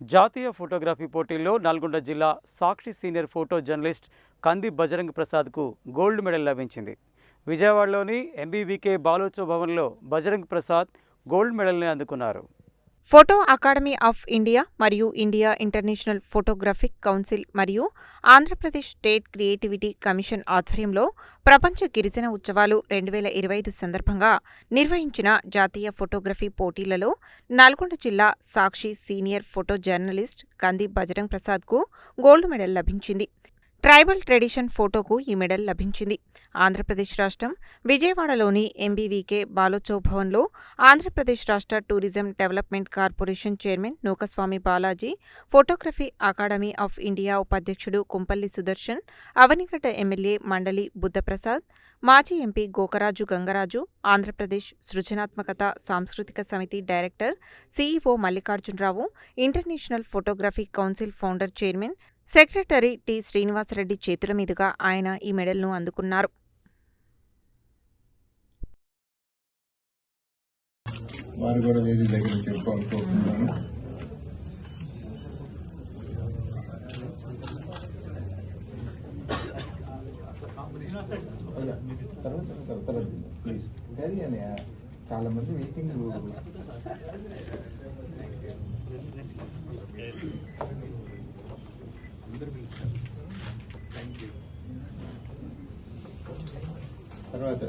జాతీయ ఫోటోగ్రఫీ పోటీల్లో నల్గొండ జిల్లా సాక్షి senior photo journalist Kandi Bajrang ప్రసాద్కు గోల్డ్ మెడల్ లభించింది. విజయవాడలోని ఎంబీవీకే బాలోత్సవ భవన్లో బజరంగ్ ప్రసాద్ గోల్డ్ మెడల్ని అందుకున్నారు. ఫోటో అకాడమీ ఆఫ్ ఇండియా మరియు ఇండియా ఇంటర్నేషనల్ ఫోటోగ్రఫిక్ కౌన్సిల్ మరియు ఆంధ్రప్రదేశ్ స్టేట్ క్రియేటివిటీ కమిషన్ ఆధ్వర్యంలో ప్రపంచ గిరిజన ఉత్సవాలు రెండు వేల ఇరవై ఐదు సందర్భంగా నిర్వహించిన జాతీయ ఫోటోగ్రఫీ పోటీలలో నల్గొండ జిల్లా సాక్షి senior photo journalist Kandi Bajrang ప్రసాద్కు గోల్డ్ మెడల్ లభించింది. ట్రైబల్ ట్రెడిషన్ ఫోటోకు ఈ మెడల్ లభించింది. ఆంధ్రప్రదేశ్ రాష్ట్రం విజయవాడలోని ఎంబీవీకే బాలోత్సవ్ భవన్లో ఆంధ్రప్రదేశ్ రాష్ట్ర tourism development corporation chairman Nukaswamy Balaji photography academy of India ఉపాధ్యక్షుడు కుంపల్లి సుదర్శన్ అవనిగడ్డ ఎమ్మెల్యే మండలి బుద్ధప్రసాద్ మాజీ ఎంపీ గోకరాజు గంగరాజు ఆంధ్రప్రదేశ్ సృజనాత్మకత సాంస్కృతిక సమితి director CEO Mallikarjuna Rao international photography council founder chairman secretary T Srinivasa Reddy చేతుల మీదుగా ఆయన ఈ మెడల్ను అందుకున్నారు. వారు కూడా వేది దగ్గర చెప్పుకోవాలనుకుంటున్నాను తర్వాత తర్వాత తర్వాత ప్లీజ్ తర్వాత